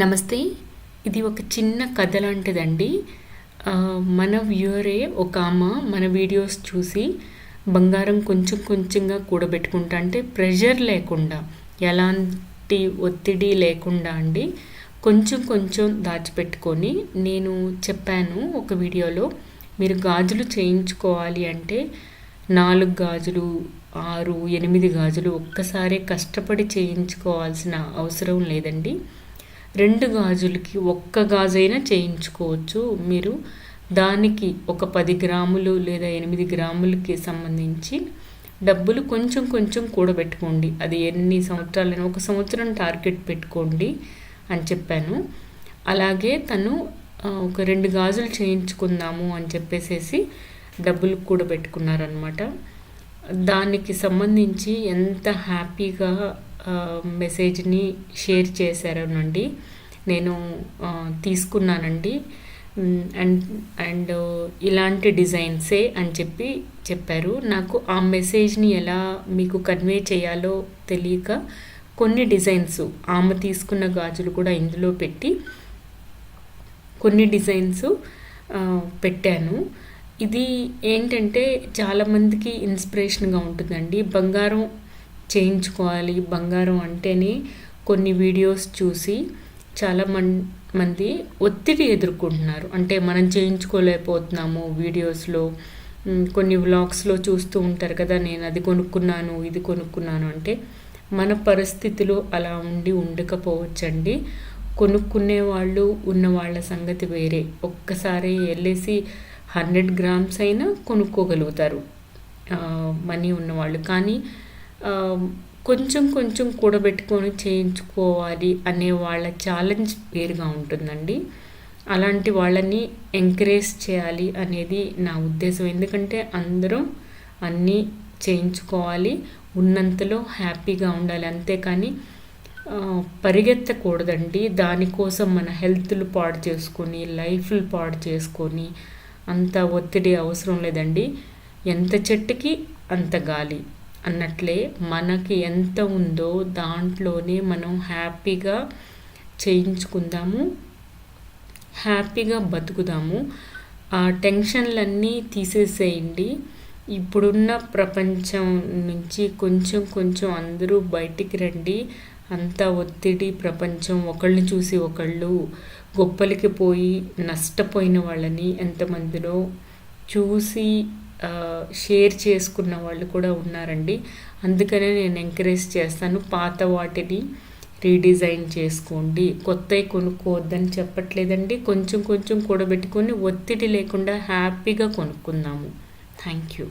నమస్తే. ఇది ఒక చిన్న కథ లాంటిదండి. మన వ్యూరే ఒక ఆమె మన వీడియోస్ చూసి బంగారం కొంచెం కొంచెంగా కూడబెట్టుకుంటా అంటే ప్రెషర్ లేకుండా ఎలాంటి ఒత్తిడి లేకుండా అండి కొంచెం కొంచెం దాచిపెట్టుకొని నేను చెప్పాను ఒక వీడియోలో మీరు గాజులు చేయించుకోవాలి అంటే నాలుగు గాజులు ఆరు ఎనిమిది గాజులు ఒక్కసారి కష్టపడి చేయించుకోవాల్సిన అవసరం లేదండి. రెండు గాజులకి ఒక్క గాజైనా చేయించుకోవచ్చు. మీరు దానికి ఒక పది గ్రాములు లేదా ఎనిమిది గ్రాములకి సంబంధించి డబ్బులు కొంచెం కొంచెం కూడబెట్టుకోండి. అది ఎన్ని సంవత్సరాలైనా ఒక సంవత్సరం టార్గెట్ పెట్టుకోండి అని చెప్పాను. అలాగే తను ఒక రెండు గాజులు చేయించుకుందాము అని చెప్పేసేసి డబ్బులు కూడబెట్టుకున్నారనమాట దానికి సంబంధించి ఎంత హ్యాపీగా మెసేజ్ని షేర్ చేశారనండి. నేను తీసుకున్నానండి. అండ్ అండ్ ఇలాంటి డిజైన్సే అని చెప్పి చెప్పారు. నాకు ఆ మెసేజ్ని ఎలా మీకు కన్వే చేయాలో తెలియక కొన్ని డిజైన్స్ ఆమె తీసుకున్న గాజులు కూడా ఇందులో పెట్టి కొన్ని డిజైన్స్ పెట్టాను. ఇది ఏంటంటే చాలామందికి ఇన్స్పిరేషన్గా ఉంటుందండి. బంగారం చేయించుకోవాలి. బంగారం అంటేనే కొన్ని వీడియోస్ చూసి చాలా మం మంది ఒత్తిడి ఎదుర్కొంటున్నారు. అంటే మనం చేయించుకోలేకపోతున్నాము వీడియోస్లో. కొన్ని వ్లాగ్స్లో చూస్తూ ఉంటారు కదా నేను అది కొనుక్కున్నాను ఇది కొనుక్కున్నాను అంటే మన పరిస్థితులు అలా ఉండి ఉండకపోవచ్చండి. కొనుక్కునే వాళ్ళు ఉన్న వాళ్ళ సంగతి వేరే. ఒక్కసారి వెళ్ళేసి హండ్రెడ్ గ్రామ్స్ అయినా కొనుక్కోగలుగుతారు. మనీ ఉన్నవాళ్ళు. కానీ కొంచెం కొంచెం కూడబెట్టుకొని చేయించుకోవాలి అనే వాళ్ళ ఛాలెంజ్ వేరుగా ఉంటుందండి. అలాంటి వాళ్ళని ఎంకరేజ్ చేయాలి అనేది నా ఉద్దేశం. ఎందుకంటే అందరం అన్నీ చేయించుకోవాలి ఉన్నంతలో హ్యాపీగా ఉండాలి. అంతేకాని పరిగెత్తకూడదండి. దానికోసం మన హెల్త్లు పాడు చేసుకొని లైఫ్లు పాడు చేసుకొని అంత ఒత్తిడి అవసరం లేదండి. ఎంత చెట్టుకి అంత గాలి. అన్నట్లే మనకి ఎంత ఉందో దాంట్లోనే మనం హ్యాపీగా చేయించుకుందాము హ్యాపీగా బతుకుదాము. ఆ టెన్షన్లన్నీ తీసేసేయండి. ఇప్పుడున్న ప్రపంచం నుంచి కొంచెం కొంచెం అందరూ బయటికి రండి. అంత ఒత్తిడి ప్రపంచం ఒకళ్ళని చూసి ఒకళ్ళు గొప్పలకి పోయి నష్టపోయిన వాళ్ళని ఎంతమందిలో చూసి షేర్ చేసుకున్న వాళ్ళు కూడా ఉన్నారండి. అందుకనే నేను ఎంకరేజ్ చేస్తాను పాత వాటిని రీడిజైన్ చేసుకోండి. కొత్తవి కొనుక్కోవద్దని చెప్పట్లేదండి. కొంచెం కొంచెం కూడబెట్టుకొని ఒత్తిడి లేకుండా హ్యాపీగా కొనుక్కుందాము. Thank you